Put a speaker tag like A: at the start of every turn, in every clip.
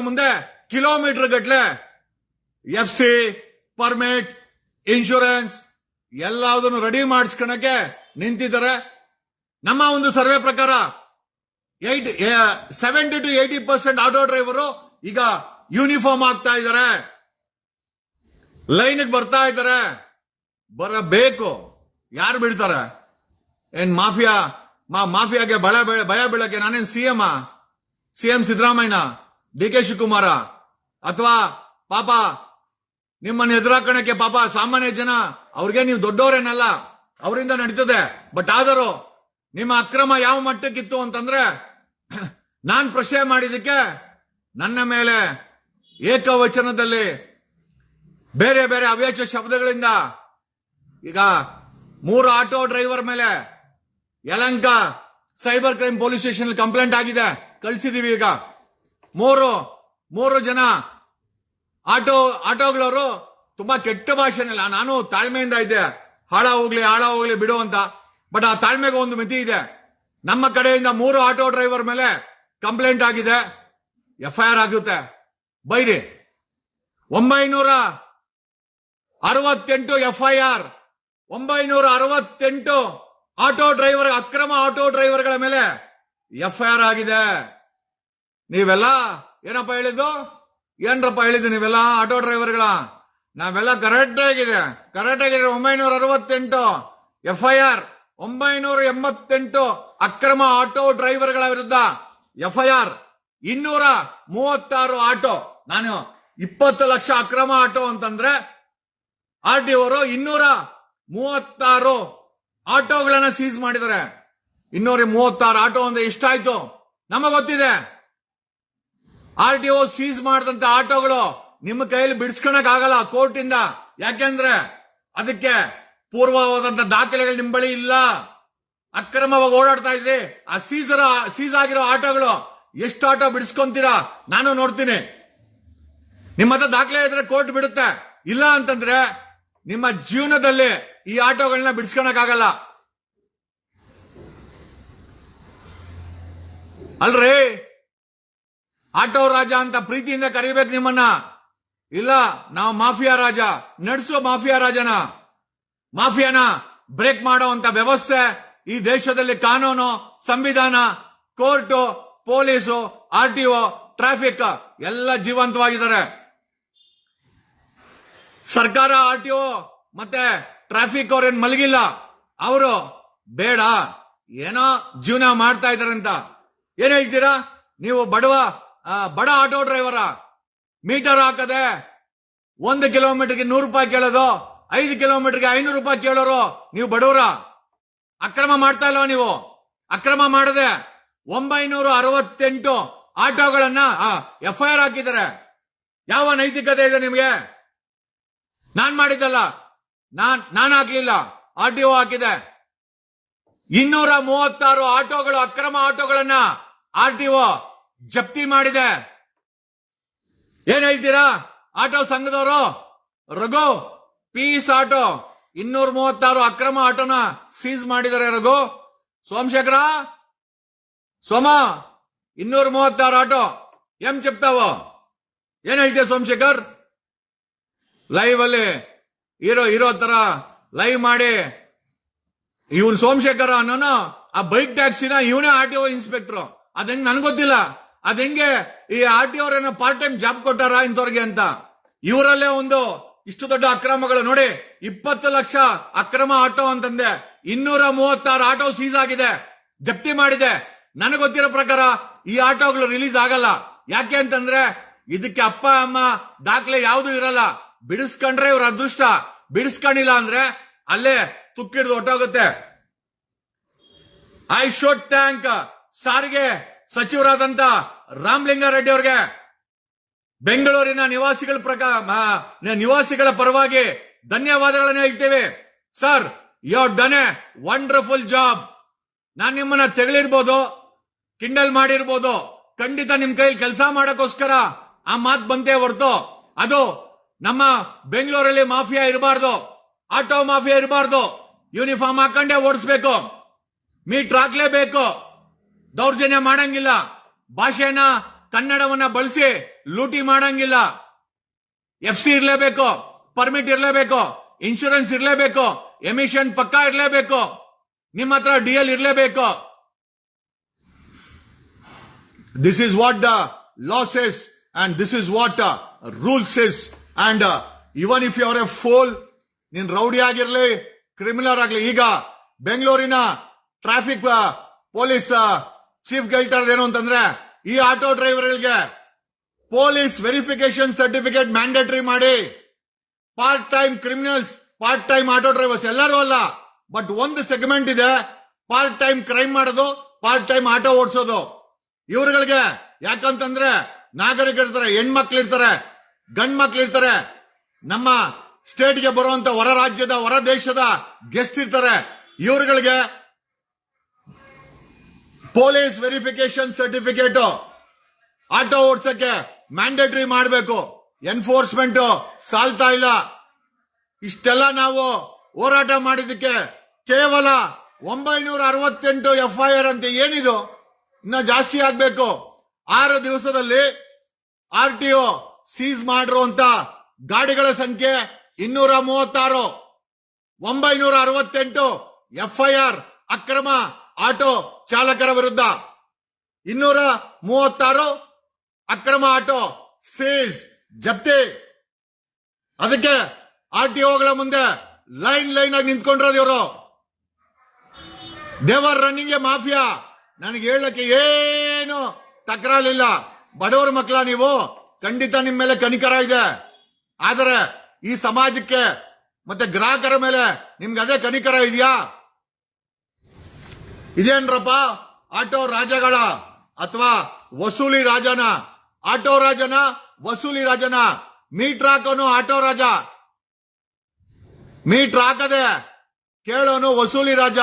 A: ಮುಂದೆ ಕಿಲೋಮೀಟರ್ ಗಟ್ಲೆ. F C permit, insurance ಎಲ್ಲದನ್ನು ರೆಡಿ ಮಾಡಿಸ್ಕೊಳಕ್ಕೆ ನಿಂತಿದ್ದಾರೆ. ನಮ್ಮ ಒಂದು ಸರ್ವೆ ಪ್ರಕಾರ eight seventy two eighty percent auto driver ಈಗ ಯೂನಿಫಾರ್ಮ್ ಆಗ್ತಾ ಇದ್ದಾರೆ. ಲೈನ್ಗೆ ಬರ್ತಾ ಇದ್ದಾರೆ. ಬರಬೇಕು. ಯಾರು ಬಿಡ್ತಾರೆ ಏನ್ ಮಾಫಿಯಾ? ಮಾ, ಮಾಫಿಯಾಗೆ ಭಯ ಬೀಳಕ್ಕೆ ನಾನೇನ್ ಸಿಎಂ ಸಿಎಂ ಸಿದ್ದರಾಮಯ್ಯನ? ಡಿ ಕೆ ಶಿವಕುಮಾರ ಅಥವಾ ಪಾಪ ನಿಮ್ಮನ್ನ ಎದುರಾಕಣಕ್ಕೆ ಪಾಪ ಸಾಮಾನ್ಯ ಜನ, ಅವ್ರಿಗೆ ನೀವು ದೊಡ್ಡವರೇನಲ್ಲ ಅವರಿಂದ ನಡೀತದೆ. ಬಟ್ ಆದರೂ ನಿಮ್ಮ ಅಕ್ರಮ ಯಾವ ಮಟ್ಟಕ್ಕಿತ್ತು ಅಂತಂದ್ರೆ, ನಾನ್ ಪ್ರಶ್ನೆ ಮಾಡಿದಕ್ಕೆ ನನ್ನ ಮೇಲೆ ಏಕವಚನದಲ್ಲಿ ಬೇರೆ ಬೇರೆ ಅವ್ಯಾಚ ಶಬ್ದಗಳಿಂದ ಈಗ ಮೂರು ಆಟೋ ಡ್ರೈವರ್ ಮೇಲೆ Yelahanka cyber crime police station complaint ಆಗಿದೆ. ಕಳಿಸಿದೀವಿ ಈಗ. ಮೂರು ಮೂರು ಜನ ಆಟೋ, ಆಟೋಗಳವರು ತುಂಬಾ ಕೆಟ್ಟ ಭಾಷೆನಲ್ಲ, ನಾನು ತಾಳ್ಮೆಯಿಂದ ಇದ್ದೆ. ಹಾಳ ಹೋಗ್ಲಿ ಹಾಳ ಹೋಗ್ಲಿ, ಬಿಡು ಅಂತ. ಬಟ್ ಆ ತಾಳ್ಮೆಗೆ ಒಂದು ಮಿತಿ ಇದೆ. ನಮ್ಮ ಕಡೆಯಿಂದ ಮೂರು ಆಟೋ ಡ್ರೈವರ್ ಮೇಲೆ ಕಂಪ್ಲೇಂಟ್ ಆಗಿದೆ. ಎಫ್ಐಆರ್ ಆಗುತ್ತೆ. ಬೈರಿ. ಒಂಬೈನೂರ ಅರವತ್ತೆಂಟು ಎಫ್ಐಆರ್, ಒಂಬೈನೂರ ಅರವತ್ತೆಂಟು ಆಟೋ ಡ್ರೈವರ್, ಅಕ್ರಮ ಆಟೋ ಡ್ರೈವರ್ಗಳ ಮೇಲೆ ಎಫ್ಐಆರ್ ಆಗಿದೆ. ನೀವೆಲ್ಲ ಏನಪ್ಪ ಹೇಳಿದ್ದು? ಏನ್ರಪ್ಪ ಹೇಳಿದ್ದು ನೀವೆಲ್ಲ ಆಟೋ ಡ್ರೈವರ್ಗಳ? ನಾವೆಲ್ಲ ಕರೆಕ್ಟ್ ಆಗಿದೆ. ಕರೆಕ್ಟ್ ಆಗಿದೆ ಒಂಬೈನೂರ ಅರವತ್ತೆಂಟು ಎಫ್ಐಆರ್ ಒಂಬೈನೂರ ಎಂಬತ್ತೆಂಟು ಅಕ್ರಮ ಆಟೋ ಡ್ರೈವರ್ಗಳ ವಿರುದ್ಧ ಎಫ್ಐಆರ್ ಇನ್ನೂರ ಮೂವತ್ತಾರು ಆಟೋ. ನಾನು ಇಪ್ಪತ್ತು ಲಕ್ಷ ಅಕ್ರಮ ಆಟೋ ಅಂತಂದ್ರೆ ಆರ್ ಟಿ ಅವರು ಇನ್ನೂರ ಮೂವತ್ತಾರು ಆಟೋಗಳನ್ನ ಸೀಸ್ ಮಾಡಿದ್ದಾರೆ. ಇನ್ನೂರ ಮೂವತ್ತಾರು ಆಟೋ ಅಂದ್ರೆ ಎಷ್ಟಾಯ್ತು? ನಮಗೆ ಗೊತ್ತಿದೆ. ಆರ್ ಟಿ ಒ ಸೀಸ್ ಮಾಡಿದಂತ ಆಟೋಗಳು ನಿಮ್ಮ ಕೈಯಲ್ಲಿ ಬಿಡಿಸ್ಕೊಳಕ್ ಆಗಲ್ಲ ಕೋರ್ಟ್ ಇಂದ ಯಾಕೆಂದ್ರೆ ಅದಕ್ಕೆ ಪೂರ್ವವಾದಂತ ದಾಖಲೆಗಳು ನಿಮ್ ಬಳಿ ಇಲ್ಲ. ಅಕ್ರಮವಾಗಿ ಓಡಾಡ್ತಾ ಇದ್ರಿ. ಆ ಸೀಸರ ಸೀಸ್ ಆಗಿರೋ ಆಟೋಗಳು ಎಷ್ಟು ಆಟೋ ಬಿಡಿಸ್ಕೊಂತೀರಾ? ನಾನು ನೋಡ್ತೀನಿ. ನಿಮ್ಮ ಹತ್ರ ದಾಖಲೆ ಇದ್ರೆ ಕೋರ್ಟ್ ಬಿಡುತ್ತೆ. ಇಲ್ಲ ಅಂತಂದ್ರೆ ನಿಮ್ಮ ಜೀವನದಲ್ಲಿ ಈ ಆಟೋಗಳನ್ನ ಬಿಡಿಸ್ಕೊಳಕ್ ಆಗಲ್ಲ ಅಲ್ರಿ? ಆಟೋ ರಾಜ ಅಂತ ಪ್ರೀತಿಯಿಂದ ಕರಿಬೇಕು ನಿಮ್ಮನ್ನ. ಇಲ್ಲ, ನಾವು ಮಾಫಿಯಾ ರಾಜ. ನಡೆಸೋ ಮಾಫಿಯಾ ರಾಜನ. ಮಾಫಿಯಾನ ಬ್ರೇಕ್ ಮಾಡುವಂತ ವ್ಯವಸ್ಥೆ ಈ ದೇಶದಲ್ಲಿ ಕಾನೂನು, ಸಂವಿಧಾನ, court, police, R T O, traffic ಎಲ್ಲ ಜೀವಂತವಾಗಿದ್ದಾರೆ. ಸರ್ಕಾರ, ಆರ್ ಟಿ ಒ ಮತ್ತೆ ಟ್ರಾಫಿಕ್ ಅವ್ರೇನ್ ಮಲಗಿಲ್ಲ. ಅವರು ಬೇಡ, ಏನೋ ಜೀವನ ಮಾಡ್ತಾ ಅಂತ ಏನ್ ಹೇಳ್ತೀರಾ? ನೀವು ಬಡವ ಬಡ ಆಟೋ ಡ್ರೈವರ ಮೀಟರ್ ಹಾಕದೆ ಒಂದು ಕಿಲೋಮೀಟರ್ಗೆ ನೂರು ರೂಪಾಯಿ ಕೇಳೋದು, ಐದು ಕಿಲೋಮೀಟರ್ಗೆ ಐನೂರು ರೂಪಾಯಿ ಕೇಳೋರು, ನೀವು ಬಡವರ. ಅಕ್ರಮ ಮಾಡ್ತಾ ಇಲ್ವಾ ನೀವು? ಅಕ್ರಮ ಮಾಡದೆ ಒಂಬೈನೂರ ಅರವತ್ತೆಂಟು ಆಟೋಗಳನ್ನ ಎಫ್ಐಆರ್ ಹಾಕಿದ್ದಾರೆ. ಯಾವ ನೈತಿಕತೆ ಇದೆ ನಿಮಗೆ? ನಾನ್ ಮಾಡಿದ್ದಲ್ಲ. ನಾನ್, ನಾನು ಹಾಕಲಿಲ್ಲ. ಆರ್ ಟಿ ಒ ಹಾಕಿದೆ. ಇನ್ನೂರ ಮೂವತ್ತಾರು ಆಟೋಗಳು, ಅಕ್ರಮ ಆಟೋಗಳನ್ನ ಆರ್ ಟಿ ಒ ಜಪ್ತಿ ಮಾಡಿದೆ. ಏನ್ ಹೇಳ್ತೀರಾ? ಆಟೋ ಸಂಘದವರು, ರಘು, ಪೀಸ್ ಆಟೋ, ಇನ್ನೂರ ಮೂವತ್ತಾರು ಅಕ್ರಮ ಆಟೋನ ಸೀಸ್ ಮಾಡಿದ್ದಾರೆ ರಘು. ಸೋಮಶೇಖರ, ಸೋಮ, ಇನ್ನೂರ ಮೂವತ್ತಾರು ಆಟೋ. ಏನ್ ಚೆಪ್ತಾವ? ಏನ್ ಹೇಳ್ತೀಯ ಸೋಮಶೇಖರ್? ಲೈವ್ ಅಲ್ಲಿ ಇರೋ ಇರೋ ತರ ಲೈವ್ ಮಾಡಿ. ಇವನ್ ಸೋಮಶೇಖರ ಅನ್ನೋನು ಆ ಬೈಕ್ ಟ್ಯಾಕ್ಸಿನ ಇವನೇ ಆರ್ ಟಿ ಓ ಇನ್ಸ್ಪೆಕ್ಟರ್ ಅದಂಗ್ ನನ್ಗೊತ್ತಿಲ್ಲ ಅದಂಗೆ ಈ ಆರ್ ಟಿ ಅವ್ರೇನೋ ಪಾರ್ಟ್ ಟೈಮ್ ಜಾಬ್ ಕೊಟ್ಟಾರ ಇಂಥವ್ರಿಗೆ ಅಂತ? ಇವರಲ್ಲೇ ಒಂದು ಇಷ್ಟು ದೊಡ್ಡ ಅಕ್ರಮಗಳು. ನೋಡಿ, ಇಪ್ಪತ್ತು ಲಕ್ಷ ಅಕ್ರಮ ಆಟೋ ಅಂತಂದೆ. ಇನ್ನೂರ ಮೂವತ್ತಾರು ಆಟೋ ಸೀಸ್ ಆಗಿದೆ. ಜಪ್ತಿ ಮಾಡಿದೆ. ನನಗೆ ಗೊತ್ತಿರೋ ಪ್ರಕಾರ ಈ ಆಟೋಗಳು ರಿಲೀಸ್ ಆಗಲ್ಲ. ಯಾಕೆ ಅಂತಂದ್ರೆ ಇದಕ್ಕೆ ಅಪ್ಪ, ಅಮ್ಮ ದಾಖಲೆ ಯಾವುದು ಇರಲ್ಲ. ಬಿಡಿಸ್ಕೊಂಡ್ರೆ ಇವ್ರ ಅದೃಷ್ಟ. ಬಿಡಿಸ್ಕೊಂಡಿಲ್ಲ ಅಂದ್ರೆ ಅಲ್ಲೇ ತುಕ್ಕಿಡ್ದು ಹೊಟ್ಟೋಗುತ್ತೆ ಐ ಶುಡ್ ಟ್ಯಾಂಕ್ ಸಾರಿಗೆ ಸಚಿವರಾದಂತ ರಾಮಲಿಂಗಾರೆಡ್ಡಿ ಅವರಿಗೆ ಬೆಂಗಳೂರಿನ ನಿವಾಸಿಗಳ ಪ್ರಕಾರ ನಿವಾಸಿಗಳ ಪರವಾಗಿ ಧನ್ಯವಾದಗಳನ್ನು ಹೇಳ್ತೇವೆ. Sir you done a wonderful job ನಾನು ನಿಮ್ಮನ್ನ ತೆಗಳಿರ್ಬೋದು ಕಿಂಡಲ್ ಮಾಡಿರ್ಬೋದು. ಖಂಡಿತ ನಿಮ್ ಕೈಲಿ ಕೆಲಸ ಮಾಡಕ್ಕೋಸ್ಕರ ಆ ಮಾತು ಬಂತೇ ಹೊರತು. ಅದು ನಮ್ಮ ಬೆಂಗಳೂರಲ್ಲಿ ಮಾಫಿಯಾ ಇರಬಾರ್ದು, ಆಟೋ ಮಾಫಿಯಾ ಇರಬಾರ್ದು. ಯೂನಿಫಾರ್ಮ್ ಹಾಕೊಂಡೇ ಓಡಿಸ್ಬೇಕು. ಮೀಟ್ರ್ ಹಾಕ್ಲೇಬೇಕು. ದೌರ್ಜನ್ಯ ಮಾಡಂಗಿಲ್ಲ. ಭಾಷೆನ, ಕನ್ನಡವನ್ನ ಬಳಸಿ ಲೂಟಿ ಮಾಡಂಗಿಲ್ಲ. ಎಫ್ ಸಿ ಇರಲೇಬೇಕು ಪರ್ಮಿಟ್ ಇರಲೇಬೇಕು ಇನ್ಶೂರೆನ್ಸ್ ಇರಲೇಬೇಕು ಎಮಿಷನ್ ಪಕ್ಕಾ ಇರಲೇಬೇಕು, ನಿಮ್ಮ ಹತ್ರ ಡಿಎಲ್ ಇರ್ಲೇಬೇಕು. This is what the laws is and this is what rules is and even if you if a fool ನೀನ್ ರೌಡಿ ಆಗಿರ್ಲಿ ಕ್ರಿಮಿನಲ್ ಆಗ್ಲಿ, ಈಗ ಬೆಂಗಳೂರಿನ ಟ್ರಾಫಿಕ್ ಪೊಲೀಸ್ ಚೀಫ್ ಹೇಳ್ತಾ ಇರೋದೇನು ಅಂತಂದ್ರೆ, ಈ ಆಟೋ ಡ್ರೈವರ್ಗಳಿಗೆ ಪೊಲೀಸ್ ವೆರಿಫಿಕೇಶನ್ ಸರ್ಟಿಫಿಕೇಟ್ ಮ್ಯಾಂಡೇಟರಿ ಮಾಡಿ part time criminals part time auto drivers ಎಲ್ಲರೂ ಅಲ್ಲ ಬಟ್ ಒಂದು ಸೆಗ್ಮೆಂಟ್ ಇದೆ ಪಾರ್ಟ್ ಟೈಮ್ ಕ್ರೈಮ್ ಮಾಡೋದು ಪಾರ್ಟ್ ಟೈಮ್ ಆಟೋ ಓಡಿಸೋದು. ಇವ್ರುಗಳಿಗೆ ಯಾಕಂತಂದ್ರೆ ನಾಗರಿಕರಿರ್ತಾರೆ ಹೆಣ್ಮಕ್ಳು ಇರ್ತಾರೆ ಗಂಡ್ ಮಕ್ಳು ಇರ್ತಾರೆ ನಮ್ಮ ಸ್ಟೇಟ್ಗೆ ಬರುವಂತ ಹೊರ ರಾಜ್ಯದ, ಹೊರ ದೇಶದ ಗೆಸ್ಟ್ ಇರ್ತಾರೆ. ಇವ್ರುಗಳಿಗೆ ಪೊಲೀಸ್ ವೆರಿಫಿಕೇಶನ್ ಸರ್ಟಿಫಿಕೇಟ್. ಆಟೋ ಓಡ್ಸಕ್ಕೆ ಮ್ಯಾಂಡೇಟರಿ ಮಾಡಬೇಕು. ಎನ್ಫೋರ್ಸ್ಮೆಂಟ್ ಸಾಲ್ತಾ ಇಲ್ಲ. ಇಷ್ಟೆಲ್ಲ ನಾವು ಹೋರಾಟ ಮಾಡಿದಕ್ಕೆ ಕೇವಲ ಒಂಬೈನೂರ ಅರವತ್ತೆಂಟು ಎಫ್ಐಆರ್ ಅಂತ ಏನಿದು? ಇನ್ನ ಜಾಸ್ತಿ ಆಗ್ಬೇಕು. ಆರು ದಿವಸದಲ್ಲಿ ಆರ್ ಟಿ ಒ ಸೀಸ್ ಮಾಡಿರುವಂತ ಗಾಡಿಗಳ ಸಂಖ್ಯೆ ಇನ್ನೂರ ಮೂವತ್ತಾರು ಒಂಬೈನೂರ ಅರವತ್ತೆಂಟು ಎಫ್ಐಆರ್ ಅಕ್ರಮ ಆಟೋ ಚಾಲಕರ ವಿರುದ್ಧ ಇನ್ನೂರ ಮೂವತ್ತಾರು ಅಕ್ರಮ ಆಟೋ ಸೀಸ್ ಜಪ್ತಿ. ಅದಕ್ಕೆ ಆರ್ ಟಿ ಒಗಳ ಮುಂದೆ ಲೈನ್ ಲೈನ್ ಆಗಿ ನಿಂತ್ಕೊಂಡಿರೋದು ಇವರು. ದೇವರ್ ರನ್ನಿಂಗ್ ಮಾಫಿಯಾ. ನನಗೆ ಹೇಳಕ್ಕೆ ಏನು ತಕರಾಲಿಲ್ಲ ಬಡವರ ಮಕ್ಕಳ ನೀವು ಖಂಡಿತ ನಿಮ್ಮ ಮೇಲೆ ಕನಿಕರ ಇದೆ. ಆದರೆ ಈ ಸಮಾಜಕ್ಕೆ ಮತ್ತೆ ಗ್ರಾಹಕರ ಮೇಲೆ ನಿಮ್ಗೆ ಅದೇ ಕನಿಕರ ಇದೆಯಾ? ಇದೇನ್ರಪ್ಪ? ಆಟೋ ರಾಜಗಳ ಅಥವಾ ವಸೂಲಿ ರಾಜನ? ಆಟೋ ರಾಜನ, ವಸೂಲಿ ರಾಜನ? ಮೀಟ್ರ್ ಹಾಕೋನು ಆಟೋ ರಾಜ. ಮೀಟ್ರ್ ಹಾಕದೆ ಕೇಳೋನು ವಸೂಲಿ ರಾಜ.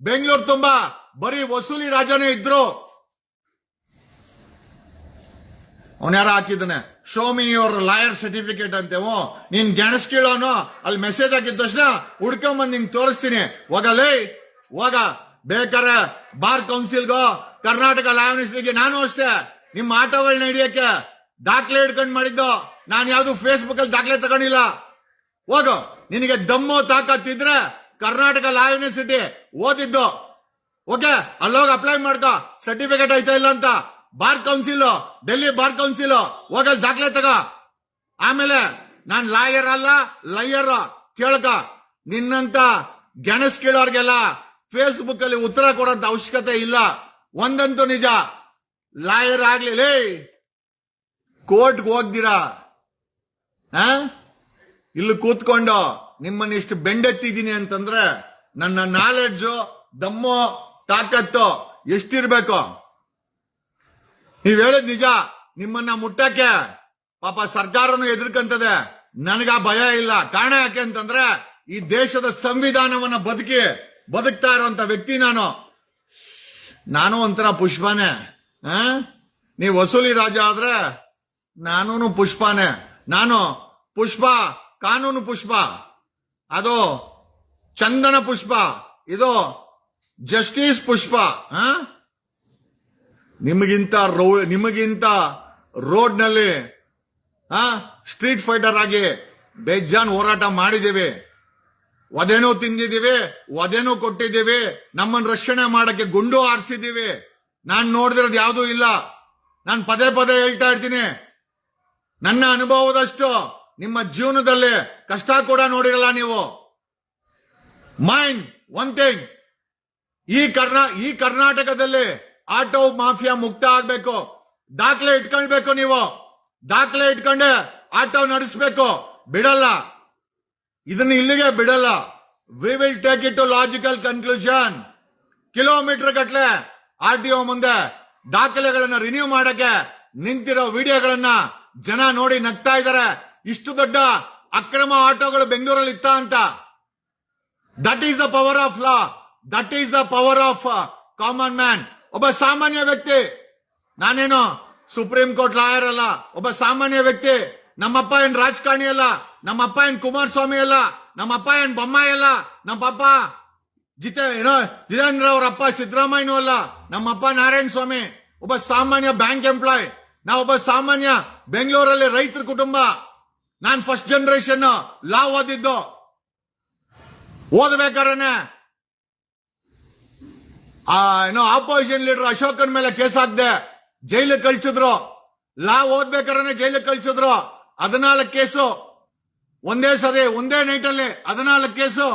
A: ಬೆಂಗಳೂರು ತುಂಬಾ ಬರೀ ವಸೂಲಿ ರಾಜನೇ ಇದ್ರು. ಅವನ್ಯಾರ ಹಾಕಿದ್ದಾನೆ show me your lawyer certificate ಅಂತೇವು ನೀನ್ ಗೆಣಸ್ ಕೇಳೋನು, ಅಲ್ಲಿ ಮೆಸೇಜ್ ಹಾಕಿದ ತಕ್ಷಣ ಹುಡ್ಕೊಂಬಂದ್ ನಿಂಗೆ ತೋರಿಸ್ತೀನಿ. ಹೋಗಲೇ, ಹೋಗ. ಬೇಕಾರೆ ಬಾರ್ ಕೌನ್ಸಿಲ್ಗೋ, ಕರ್ನಾಟಕ ಲಾಯನಿಸ್ಟ್ರಿಗೆ ನಾನು ಅಷ್ಟೇ. ನಿಮ್ಮ ಆಟೋಗಳನ್ನ ಹಿಡಿಯಕ್ಕೆ ದಾಖಲೆ ಹಿಡ್ಕೊಂಡು ಮಾಡಿದ್ದು ನಾನು ಯಾವ್ದು ಫೇಸ್ಬುಕ್ ಅಲ್ಲಿ ದಾಖಲೆ ತಗೊಂಡಿಲ್ಲ. ಹೋಗು, ನಿನಗೆ ದಮ್ಮು ತಾಕತ್ತಿದ್ರೆ ಕರ್ನಾಟಕ ಲಾ ಯೂನಿವರ್ಸಿಟಿ ಓದಿದ್ದು. ಓಕೆ, ಅಲ್ಲೋಗಿ ಅಪ್ಲೈ ಮಾಡ್ಕೋ. ಸರ್ಟಿಫಿಕೇಟ್ ಆಯ್ತಾ ಇಲ್ಲ ಅಂತ. Bar council, Delhi bar council, ಹೋಗಲ್ ದಾಖಲೆ ತಗೋ. ಆಮೇಲೆ ನಾನ್ ಲಾಯರ್ ಅಲ್ಲ, ಲಯರ್. ಕೇಳ್ಕ, ನಿನ್ನಂತ ಗೆಣಸ್ ಕೇಳೋರ್ಗೆಲ್ಲ ಫೇಸ್ಬುಕ್ ಅಲ್ಲಿ ಉತ್ತರ ಕೊಡೋಂತ ಅವಶ್ಯಕತೆ ಇಲ್ಲ. ಒಂದಂತೂ ನಿಜ. ಲಾಯರ್ ಆಗ್ಲಿ ಕೋರ್ಟ್ಗೆ ಹೋಗ್ದಿರಾ? ಇಲ್ಲಿ ಕೂತ್ಕೊಂಡು ನಿಮ್ಮನ್ನ ಇಷ್ಟು ಬೆಂಡೆತ್ತಿದ್ದೀನಿ ಅಂತಂದ್ರೆ ನನ್ನ ನಾಲೆಡ್ಜು ದಮ್ಮು, ತಾಕತ್ತು ಎಷ್ಟಿರ್ಬೇಕು? ನೀವ್ ಹೇಳಿದ್ ನಿಜ. ನಿಮ್ಮನ್ನ ಮುಟ್ಟಕ್ಕೆ ಪಾಪ ಸರ್ಕಾರನು ಎದುರ್ಕಂತದೆ ನನಗ ಭಯ ಇಲ್ಲ. ಕಾರಣ ಯಾಕೆ ಅಂತಂದ್ರೆ ಈ ದೇಶದ ಸಂವಿಧಾನವನ್ನ ಬದುಕಿ ಬದುಕ್ತಾ ಇರುವಂತ ವ್ಯಕ್ತಿ ನಾನು. ನಾನು ಒಂಥರ ಪುಷ್ಪನೇ? ನೀವ್ ವಸೂಲಿ ರಾಜ ಆದ್ರೆ ನಾನೂನು ಪುಷ್ಪನೇ. ನಾನು ಪುಷ್ಪ, ಕಾನೂನು ಪುಷ್ಪ. ಅದು ಚಂದನ ಪುಷ್ಪ, ಇದು ಜಸ್ಟಿಸ್ ಪುಷ್ಪ? ನಿಮಗಿಂತ ರೋ, ನಿಮಗಿಂತ ರೋಡ್ನಲ್ಲಿ ಆ? ಸ್ಟ್ರೀಟ್ ಫೈಟರ್ ಆಗಿ ಬೇಜಾನ್ ಹೋರಾಟ ಮಾಡಿದ್ದೀವಿ. ಒದೆನೂ ತಿಂದಿದ್ದೀವಿ ಒದೆನೂ ಕೊಟ್ಟಿದ್ದೀವಿ ನಮ್ಮನ್ನು ರಕ್ಷಣೆ ಮಾಡಕ್ಕೆ ಗುಂಡು ಆರಿಸಿದ್ದೀವಿ ನಾನು ನೋಡಿದಿರೋದು ಯಾವುದೂ ಇಲ್ಲ. ನಾನು ಪದೇ ಪದೇ ಹೇಳ್ತಾ ಇರ್ತೀನಿ. ನನ್ನ ಅನುಭವದಷ್ಟು ನಿಮ್ಮ ಜೀವನದಲ್ಲಿ ಕಷ್ಟ ಕೂಡ ನೋಡಿರಲ್ಲ ನೀವು. Mind one thing. ಈ ಕರ್ನಾ, ಈ ಕರ್ನಾಟಕದಲ್ಲಿ ಆಟೋ ಮಾಫಿಯಾ ಮುಕ್ತ ಆಗ್ಬೇಕು. ದಾಖಲೆ ಇಟ್ಕೊಳ್ಬೇಕು ನೀವು. ದಾಖಲೆ ಇಟ್ಕೊಂಡೆ ಆಟೋ ನಡೆಸಬೇಕು. ಬಿಡಲ್ಲ. ಇದನ್ನ ಇಲ್ಲಿಗೆ ಬಿಡಲ್ಲ. We will take it to logical conclusion kilometre ಗಟ್ಲೆ ಆರ್ ಟಿ ಒ ಮುಂದೆ ದಾಖಲೆಗಳನ್ನು ರಿನ್ಯೂ ಮಾಡಕ್ಕೆ ನಿಂತಿರೋ ವಿಡಿಯೋಗಳನ್ನ ಜನ ನೋಡಿ ನಗ್ತಾ ಇದ್ದಾರೆ. ಇಷ್ಟು ದೊಡ್ಡ ಅಕ್ರಮ ಆಟೋಗಳು ಬೆಂಗಳೂರಲ್ಲಿ ಇತ್ತ ಅಂತ. That is the power of law that is the power of common man ಒಬ್ಬ ಸಾಮಾನ್ಯ ವ್ಯಕ್ತಿ, ನಾನೇನು ಸುಪ್ರೀಂ ಕೋರ್ಟ್ ಲಾಯರ್ ಅಲ್ಲ, ಒಬ್ಬ ಸಾಮಾನ್ಯ ವ್ಯಕ್ತಿ ನಮ್ಮಪ್ಪ ಏನ್ ರಾಜಕಾರಣಿ ಅಲ್ಲ, ನಮ್ಮಪ್ಪ ಏನ್ ಕುಮಾರಸ್ವಾಮಿ ಅಲ್ಲ, ನಮ್ಮಪ್ಪ ಏನ್ ಬೊಮ್ಮಾಯಿ ಅಲ್ಲ, ನಮ್ಮಪ್ಪ ಜಿತೆ, ಏನೋ, ಜಿತೇಂದ್ರ ಅವರ ಅಪ್ಪ ಸಿದ್ದರಾಮಯ್ಯನೂ ಅಲ್ಲ, ನಮ್ಮಪ್ಪ ನಾರಾಯಣ ಸ್ವಾಮಿ ಒಬ್ಬ ಸಾಮಾನ್ಯ ಬ್ಯಾಂಕ್ ಎಂಪ್ಲಾಯ್, ನಾ ಒಬ್ಬ ಸಾಮಾನ್ಯ ಬೆಂಗಳೂರಲ್ಲಿ ರೈತರ ಕುಟುಂಬ, ನಾನ್ ಫಸ್ಟ್ ಜನರೇಷನ್ ಲಾ ಓದಿದ್ದು ಓದಬೇಕಾರನೆ, ಆ, ಏನೋ ಆಪೋಸಿಷನ್ ಲೀಡರ್ ಅಶೋಕನ್ ಮೇಲೆ ಕೇಸ್ ಹಾಕ್ದೆ, ಜೈಲಿಗೆ ಕಳ್ಸಿದ್ರು. ಲಾ ಓದ್ಬೇಕಾರನೆ ಜೈಲಿಗೆ ಕಳ್ಸಿದ್ರು. ಹದಿನಾಲ್ಕು ಕೇಸು. ಒಂದೇ ಸರಿ, ಒಂದೇ ನೈಟ್ ಅಲ್ಲಿ ಹದಿನಾಲ್ಕು ಕೇಸು.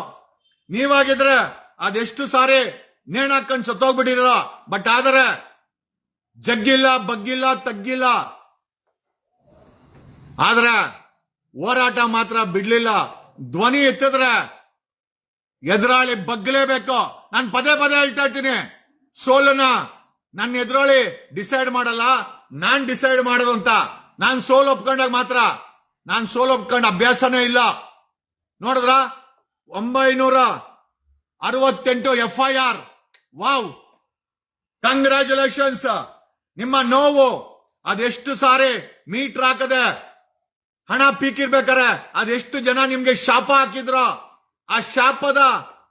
A: ನೀವಾಗಿದ್ರೆ ಅದೆಷ್ಟು ಸಾರಿ ನೇಣ್ ಹಾಕೊಂಡು ಸತ್ತೋಗ್ಬಿಟ್ಟಿರ ಬಟ್ ಆದರೆ ಜಗ್ಗಿಲ್ಲ, ಬಗ್ಗಿಲ್ಲ, ತಗ್ಗಿಲ್ಲ. ಆದ್ರೆ ಹೋರಾಟ ಮಾತ್ರ ಬಿಡ್ಲಿಲ್ಲ. ಧ್ವನಿ ಎತ್ತಿದ್ರೆ ಎದುರಾಳಿ ಬಗ್ಲೇಬೇಕು. ನಾನು ಪದೇ ಪದೇ ಹೇಳ್ತಾ ಇರ್ತೀನಿ. ಸೋಲನ ನನ್ನ ಎದುರಾಳಿ ಡಿಸೈಡ್ ಮಾಡಲ್ಲ, ನಾನ್ ಡಿಸೈಡ್ ಮಾಡೋದು ಅಂತ. ನಾನ್ ಸೋಲ್ ಒಪ್ಕೊಂಡಾಗ ಮಾತ್ರ. ನಾನು ಸೋಲ್ ಒಪ್ಕೊಂಡ ಅಭ್ಯಾಸನೇ ಇಲ್ಲ. ನೋಡಿದ್ರ? ಒಂಬೈನೂರ ಅರವತ್ತೆಂಟು F I R wow. Congratulations ನಿಮ್ಮ ನೋವು ಅದೆಷ್ಟು ಸಾರಿ ಮೀಟರ್ ಹಾಕದೆ ಹಣ ಪೀಕಿರ್ಬೇಕಾರೆ ಅದೆಷ್ಟು ಜನ ನಿಮ್ಗೆ ಶಾಪ ಹಾಕಿದ್ರು? ಆ ಶಾಪದ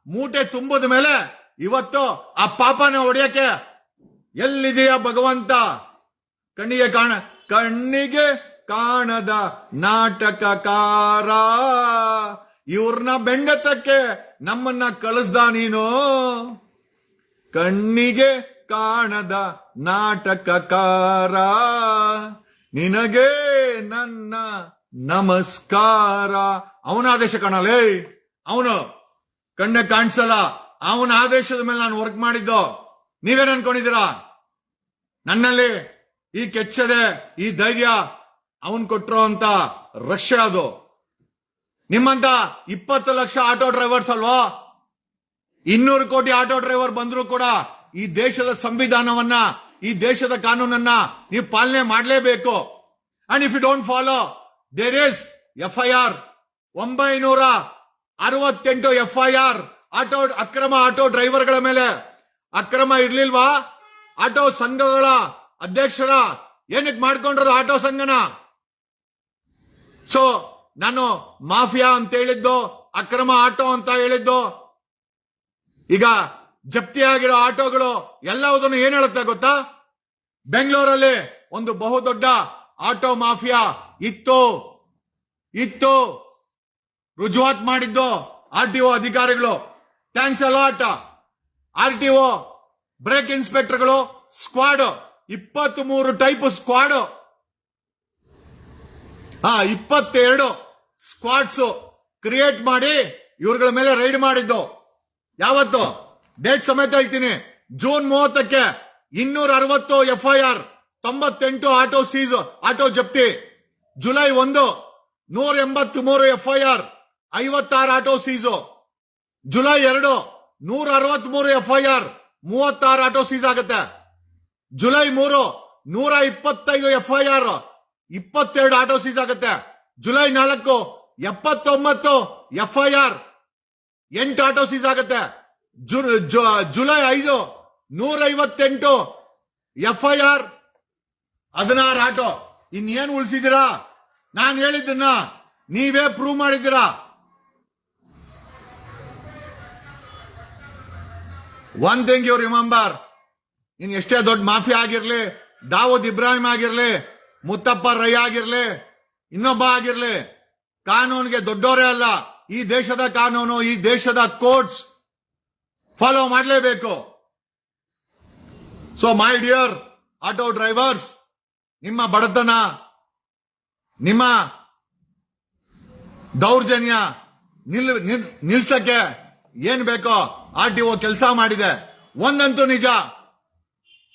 A: ಮೂಟೆ ತುಂಬದ ಮೇಲೆ ಇವತ್ತು ಆ ಪಾಪನ ಹೊಡೆಯಕ್ಕೆ ಎಲ್ಲಿದೆಯಾ ಭಗವಂತ? ಕಣ್ಣಿಗೆ ಕಾಣ ಕಣ್ಣಿಗೆ ಕಾಣದ ನಾಟಕಕಾರ. ಇವ್ರನ್ನ ಬೆಂಡತಕ್ಕೆ ನಮ್ಮನ್ನ ಕಳಿಸ್ದ ನೀನು? ಕಣ್ಣಿಗೆ ಕಾಣದ ನಾಟಕಕಾರ. ನಿನಗೆ ನನ್ನ ನಮಸ್ಕಾರ. ಅವನ ಆದೇಶ ಕಾಣಲೇ ಅವನು. ಕಣ್ಣ ಕಾಣಿಸಲ್ಲ, ಅವನ ಆದೇಶದ ಮೇಲೆ ನಾನು ವರ್ಕ್ ಮಾಡಿದ್ದು. ನೀವೇನ್ ಅನ್ಕೊಂಡಿದ್ದೀರಾ? ನನ್ನಲ್ಲಿ ಈ ಕೆಚ್ಚದೆ, ಈ ಧೈರ್ಯ ಅವನ್ ಕೊಟ್ಟಿರೋ ಅಂತ ರಷ್ಯಾ ಅದು. ನಿಮ್ಮಂತ ಇಪ್ಪತ್ತು ಲಕ್ಷ ಆಟೋ ಡ್ರೈವರ್ಸ್ ಅಲ್ವಾ? ಇನ್ನೂರು ಕೋಟಿ ಆಟೋ ಡ್ರೈವರ್ ಬಂದ್ರು ಕೂಡ ಈ ದೇಶದ ಸಂವಿಧಾನವನ್ನ, ಈ ದೇಶದ ಕಾನೂನನ್ನ ನೀವು ಪಾಲನೆ ಮಾಡಲೇಬೇಕು. And if you don't follow there is F I R ಒಂಬೈನೂರ ಅರವತ್ತೆಂಟು ಎಫ್ ಐ ಆರ್ ಆಟೋ, ಅಕ್ರಮ ಆಟೋ ಡ್ರೈವರ್ಗಳ ಮೇಲೆ ಅಕ್ರಮ ಇರ್ಲಿಲ್ವಾ? ಆಟೋ ಸಂಘಗಳ ಅಧ್ಯಕ್ಷರ ಏನಕ್ಕೆ ಮಾಡ್ಕೊಂಡ್ರದು ಆಟೋ ಸಂಘನ? ಸೊ ನಾನು ಮಾಫಿಯಾ ಅಂತ ಹೇಳಿದ್ದು, ಅಕ್ರಮ ಆಟೋ ಅಂತ ಹೇಳಿದ್ದು. ಈಗ ಜಪ್ತಿ ಆಗಿರೋ ಆಟೋಗಳು ಎಲ್ಲವುದನ್ನು ಏನ್ ಹೇಳುತ್ತೆ ಗೊತ್ತಾ? ಬೆಂಗಳೂರಲ್ಲಿ ಒಂದು ಬಹುದೊಡ್ಡ ಆಟೋ ಮಾಫಿಯಾ ಇತ್ತು. ಇತ್ತು. ರುಜುವಾತ್ ಮಾಡಿದ್ದು ಆರ್ ಟಿ ಒ ಅಧಿಕಾರಿಗಳು. Thanks a lot R T O brake ಇನ್ಸ್ಪೆಕ್ಟರ್ಗಳು, squad ಇಪ್ಪತ್ತ್ ಮೂರು ಟೈಪ್ ಸ್ಕ್ವಾಡ್ ಆ, ಇಪ್ಪತ್ತೆರಡು ಸ್ಕ್ವಾಡ್ಸ್ ಕ್ರಿಯೇಟ್ ಮಾಡಿ ಇವ್ರಗಳ ಮೇಲೆ ರೈಡ್ ಮಾಡಿದ್ದು. ಯಾವತ್ತು? ಡೇಟ್ ಸಮೇತ ಹೇಳ್ತೀನಿ. ಜೂನ್ ಮೂವತ್ತಕ್ಕೆ ಇನ್ನೂರ ಅರವತ್ತು ಎಫ್ಐಆರ್ ತೊಂಬತ್ತೆಂಟು ಆಟೋ ಸೀಸ್ ಆಟೋ ಜಪ್ತಿ. ಜುಲೈ ಒಂದು, ನೂರ ಎಂಬತ್ತ್ ಮೂರು ಎಫ್ಐಆರ್ ಐವತ್ತಾರು ಆಟೋ ಸೀಸು ಜುಲೈ ಎರಡು, ನೂರ ಮೂರು ಎಫ್ಐಆರ್ ಮೂವತ್ತಾರು ಆಟೋ ಸೀಸ್ ಆಗುತ್ತೆ. ಜುಲೈ ಮೂರು, ನೂರ ಇಪ್ಪತ್ತೈದು ಎಫ್ಐಆರ್, ಇಪ್ಪತ್ತೆರಡು ಆಟೋ ಸೀಸ್ ಆಗುತ್ತೆ. ಜುಲೈ ನಾಲ್ಕು, ಎಪ್ಪತ್ತೊಂಬತ್ತು ಎಫ್ಐಆರ್, ಎಂಟು ಆಟೋ ಸೀಸ್ ಆಗುತ್ತೆ. ಜುಲೈ ಐದು, ನೂರ ಐವತ್ತೆಂಟು ಎಫ್ಐಆರ್, ಹದಿನಾರು ಆಟೋ ಇನ್ನೇನು ಉಳಿಸಿದಿರಾ ನಾನು ಹೇಳಿದ್ದನ್ನ ನೀವೇ ಪ್ರೂವ್ ಮಾಡಿದ್ದೀರಾ? One thing you remember in ಎಷ್ಟೇ ದೊಡ್ಡ ಮಾಫಿಯಾ ಆಗಿರ್ಲಿ, ದಾವೂದ್ ಇಬ್ರಾಹಿಂ ಆಗಿರ್ಲಿ, ಮುತ್ತಪ್ಪ ರೈ ಆಗಿರ್ಲಿ, ಇನ್ನೊಬ್ಬ ಆಗಿರ್ಲಿ, ಕಾನೂನಿಗೆ ದೊಡ್ಡವರೇ ಅಲ್ಲ, ಈ ದೇಶದ ಕಾನೂನು, ಈ ದೇಶದ ಕೋರ್ಟ್ಸ್ ಫಾಲೋ ಮಾಡಲೇಬೇಕು. So my dear auto drivers ನಿಮ್ಮ ಬಡತನ, ನಿಮ್ಮ ದೌರ್ಜನ್ಯ ನಿಲ್, ನಿಲ್- ನಿಲ್ಸಕ್ಕೆ ಏನ್ ಬೇಕೋ, ಆರ್ ಟಿ ಒ ಕೆಲಸ ಮಾಡಿದೆ. ಒಂದಂತೂ ನಿಜ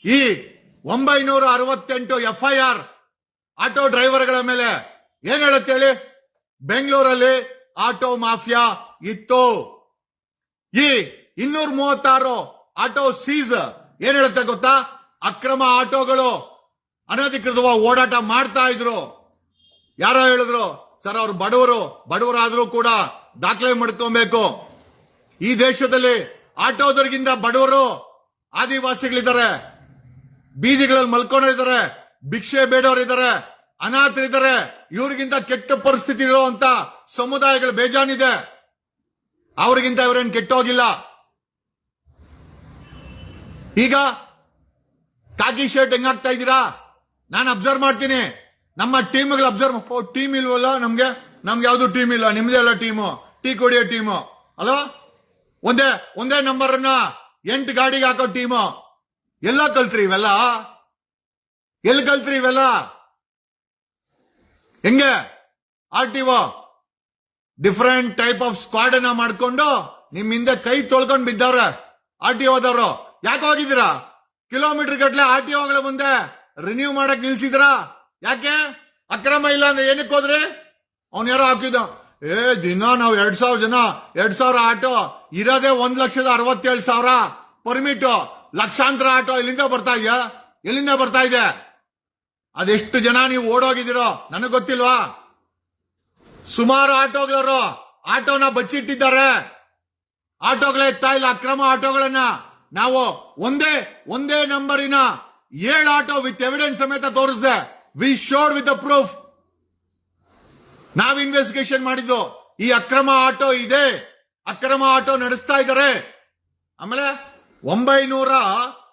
A: ಈ ಒಂಬೈನೂರ ಅರವತ್ತೆಂಟು ಎಫ್ಐಆರ್ ಆಟೋ ಡ್ರೈವರ್ಗಳ ಮೇಲೆ ಏನ್ ಹೇಳುತ್ತೆ ಹೇಳಿ? ಬೆಂಗಳೂರಲ್ಲಿ ಆಟೋ ಮಾಫಿಯಾ ಇತ್ತು. ಈ ಇನ್ನೂರ ಮೂವತ್ತಾರು ಆಟೋ ಸೀಸ್ ಏನ್ ಹೇಳುತ್ತೆ ಗೊತ್ತಾ? ಅಕ್ರಮ ಆಟೋಗಳು ಅನಧಿಕೃತವಾಗಿ ಓಡಾಟ ಮಾಡ್ತಾ ಇದ್ರು. ಯಾರೋ ಹೇಳಿದ್ರು? ಸರ್, ಅವ್ರು ಬಡವರು. ಬಡವರಾದ್ರೂ ಕೂಡ ದಾಖಲೆ ಮಾಡ್ಕೊಬೇಕು. ಈ ದೇಶದಲ್ಲಿ ಆಟೋದರಿಗಿಂತ ಬಡವರು ಆದಿವಾಸಿಗಳಿದ್ದಾರೆ. ಬೀದಿಗಳಲ್ಲಿ ಮಲ್ಕೊಂಡಿದ್ದಾರೆ ಭಿಕ್ಷೆ ಬೇಡವರಿದ್ದಾರೆ ಅನಾಥರಿದ್ದಾರೆ ಇವ್ರಿಗಿಂತ ಕೆಟ್ಟ ಪರಿಸ್ಥಿತಿ ಇರುವಂತ ಸಮುದಾಯಗಳು ಬೇಜಾನಿದೆ. ಅವರಿಗಿಂತ ಇವರೇನು ಕೆಟ್ಟೋಗಿಲ್ಲ. ಈಗ ಕಾಕಿ ಶರ್ಟ್ ಹೆಂಗಾಗ್ತಾ ಇದ್ದೀರಾ? ನಾನು ಅಬ್ಸರ್ವ್ ಮಾಡ್ತೀನಿ. ನಮ್ಮ ಟೀಮ್ಗಳು ಅಬ್ಸರ್ವ್ ಟೀಮ್ ಇಲ್ವಲ್ಲ ನಮ್ಗೆ? ನಮ್ಗೆ ಯಾವ್ದು ಟೀಮ್ ಇಲ್ಲ, ನಿಮ್ದೇ ಅಲ್ಲ ಟೀಮು. Tea ಕೊಡಿಯೋ team. ಅಲ್ವಾ? ಒಂದೇ ಒಂದೇ ನಂಬರ್ ಅನ್ನ ಎಂಟು ಗಾಡಿಗೆ ಹಾಕೋ ಟೀಮು. ಎಲ್ಲ ಕಲ್ತ್ರಿ ಇವೆಲ್ಲ? ಎಲ್ಲಿ ಕಲ್ತ್ರಿ ಇವೆಲ್ಲ? ಹೆಂಗೆ? R T O? Different type of squad ಅನ್ನ ಮಾಡ್ಕೊಂಡು ನಿಮ್ ಹಿಂದೆ ಕೈ ತೊಳ್ಕೊಂಡು ಬಿದ್ದವ್ರೆ, ಆರ್ ಟಿ ಒದವ್ರು. ಯಾಕೆ ಹೋಗಿದ್ದೀರಾ? ಕಿಲೋಮೀಟರ್ ಗಟ್ಲೆ ಆರ್ ಟಿ ಓಗಳ ಮುಂದೆ ರಿನ್ಯೂ ಮಾಡಕ್ ನಿಲ್ಸಿದ್ರ ಯಾಕೆ? ಅಕ್ರಮ ಇಲ್ಲ ಅಂದ್ರೆ ಏನಕ್ಕೆ ಹೋದ್ರಿ? ಅವ್ನ ಯಾರೋ ಹಾಕಿದ ಏ, ದಿನ ನಾವು ಎರಡ್ ಸಾವಿರ ಜನ, ಎರಡ್ ಸಾವಿರ ಆಟೋ, ಇರೋದೇ ಒಂದ್ ಲಕ್ಷದ ಅರವತ್ತೇಳು ಸಾವಿರ ಪರ್ಮಿಟ್. ಲಕ್ಷಾಂತರ ಆಟೋ ಇಲ್ಲಿಂದ ಬರ್ತಾ ಇದೆಯಾ? ಎಲ್ಲಿಂದ ಬರ್ತಾ ಇದೆ? ಅದೆಷ್ಟು ಜನ ನೀವು ಓಡೋಗಿದ್ದೀರೋ, ನನಗೆ ಗೊತ್ತಿಲ್ವಾ? ಸುಮಾರು ಆಟೋಗಳವರು ಆಟೋನ ಬಚ್ಚಿಟ್ಟಿದ್ದಾರೆ. ಆಟೋಗಳ ಎತ್ತಾ ಇಲ್ಲ, ಅಕ್ರಮ ಆಟೋಗಳನ್ನ. ನಾವು ಒಂದೇ ಒಂದೇ ನಂಬರಿನ ಏಳು ಆಟೋ ವಿತ್ ಎವಿಡೆನ್ಸ್ ಸಮೇತ ತೋರಿಸ್ದೆ. ವಿ ಶೋಡ್ ವಿತ್ ಪ್ರೂಫ್ ನಾವ್ ಇನ್ವೆಸ್ಟಿಗೇಷನ್ ಮಾಡಿದ್ದು, ಈ ಅಕ್ರಮ ಆಟೋ ಇದೆ. ಅಕ್ರಮ ಆಟೋ ನಡೆಸ್ತಾ ಇದ್ದಾರೆ. ಆಮೇಲೆ ಒಂಬೈನೂರ